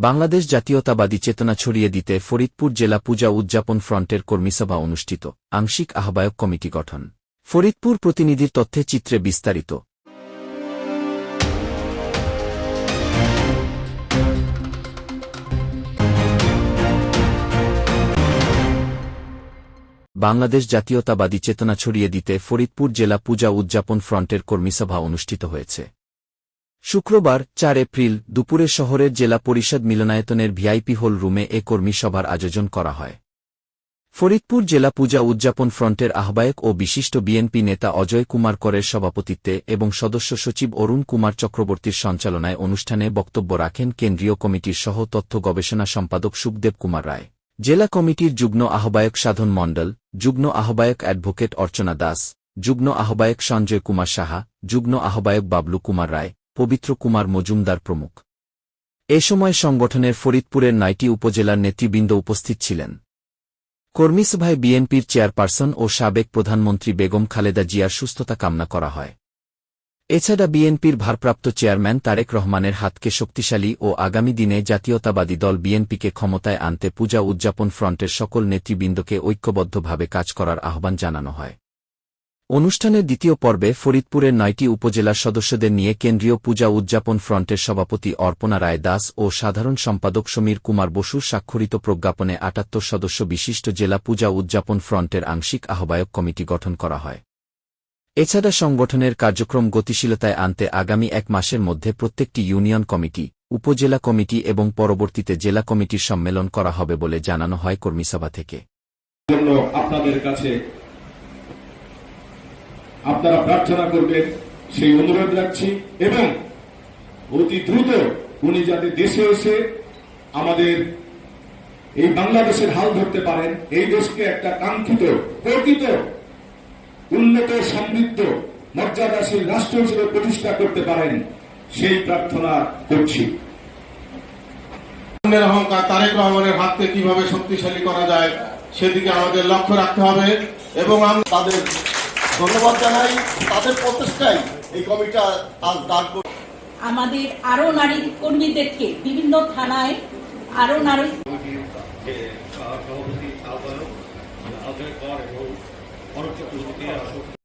বাংলাদেশ জাতীয়তাবাদী চেতনা ছড়িয়ে দিতে ফরিদপুর জেলা পূজা উদযাপন ফ্রন্টের কর্মীসভা অনুষ্ঠিত, আংশিক আহ্বায়ক কমিটি গঠন। ফরিদপুর প্রতিনিধির তথ্যে চিত্রে বিস্তারিত। বাংলাদেশ জাতীয়তাবাদী চেতনা ছড়িয়ে দিতে ফরিদপুর জেলা পূজা উদযাপন ফ্রন্টের কর্মীসভা অনুষ্ঠিত হয়েছে। শুক্রবার, চার এপ্রিল, দুপুরে শহরের জেলা পরিষদ মিলনায়তনের ভিআইপি হল রুমে এ কর্মী সভার আয়োজন করা হয়। ফরিদপুর জেলা পূজা উদযাপন ফ্রন্টের আহ্বায়ক ও বিশিষ্ট বিএনপি নেতা অজয় কুমার করের সভাপতিত্বে এবং সদস্য সচিব অরুণ কুমার চক্রবর্তীর সঞ্চালনায় অনুষ্ঠানে বক্তব্য রাখেন কেন্দ্রীয় কমিটির সহ তথ্য গবেষণা সম্পাদক সুখদেব কুমার রায়। জেলা কমিটির যুগ্ম আহ্বায়ক সাধন মণ্ডল, যুগ্ম আহ্বায়ক অ্যাডভোকেট অর্চনা দাস, যুগ্ম আহ্বায়ক সঞ্জয় কুমার সাহা, যুগ্ম আহ্বায়ক বাবলু কুমার রায় পবিত্র কুমার মজুমদার প্রমুখ। এ সময় সংগঠনের ফরিদপুরের নাইটি উপজেলার নেতৃবৃন্দ উপস্থিত ছিলেন। কর্মীসভায় বিএনপির চেয়ারপারসন ও সাবেক প্রধানমন্ত্রী বেগম খালেদা জিয়ার সুস্থতা কামনা করা হয়। এছাড়া বিএনপির ভারপ্রাপ্ত চেয়ারম্যান তারেক রহমানের হাতকে শক্তিশালী ও আগামী দিনে জাতীয়তাবাদী দল বিএনপিকে ক্ষমতায় আনতে পূজা উদযাপন ফ্রন্টের সকল নেতৃবৃন্দকে ঐক্যবদ্ধভাবে কাজ করার আহ্বান জানানো হয়। অনুষ্ঠানের দ্বিতীয় পর্বে ফরিদপুরের নয়টি উপজেলার সদস্যদের নিয়ে কেন্দ্রীয় পূজা উদযাপন ফ্রন্টের সভাপতি অর্পণা রায় দাস ও সাধারণ সম্পাদক সমীর কুমার বসুর স্বাক্ষরিত প্রজ্ঞাপনে আটাত্তর সদস্য বিশিষ্ট জেলা পূজা উদযাপন ফ্রন্টের আংশিক আহ্বায়ক কমিটি গঠন করা হয়। এছাড়া সংগঠনের কার্যক্রম গতিশীলতায় আনতে আগামী এক মাসের মধ্যে প্রত্যেকটি ইউনিয়ন কমিটি, উপজেলা কমিটি এবং পরবর্তীতে জেলা কমিটির সম্মেলন করা হবে বলে জানানো হয় কর্মীসভা থেকে। আপনাদের কাছে আপনারা প্রার্থনা করবেন, সেই অনুরোধ রাখছি এবং অতি দ্রুত উনি যাতে দেশে এসে আমাদের এই বাংলাদেশের হাল ধরতে পারেন, এই দেশকে একটা কাঙ্ক্ষিত, প্রকৃত, উন্নত, সমৃদ্ধ, মর্যাদাশীল রাষ্ট্র হিসেবে প্রতিষ্ঠা করতে পারেন, সেই প্রার্থনা করছি। অহংকার তারেক রহমানের হাতকে কীভাবে শক্তিশালী করা যায়, সেদিকে আমাদের লক্ষ্য রাখতে হবে এবং আমরা তাদের ধন্যবাদ জানাই তাদের প্রচেষ্টাই এই কমিটা আজ দাঁড় করে আমাদের আরও নারী কর্মীদেরকে বিভিন্ন থানায় আরও নারী সভাপতি আহ্বায়ক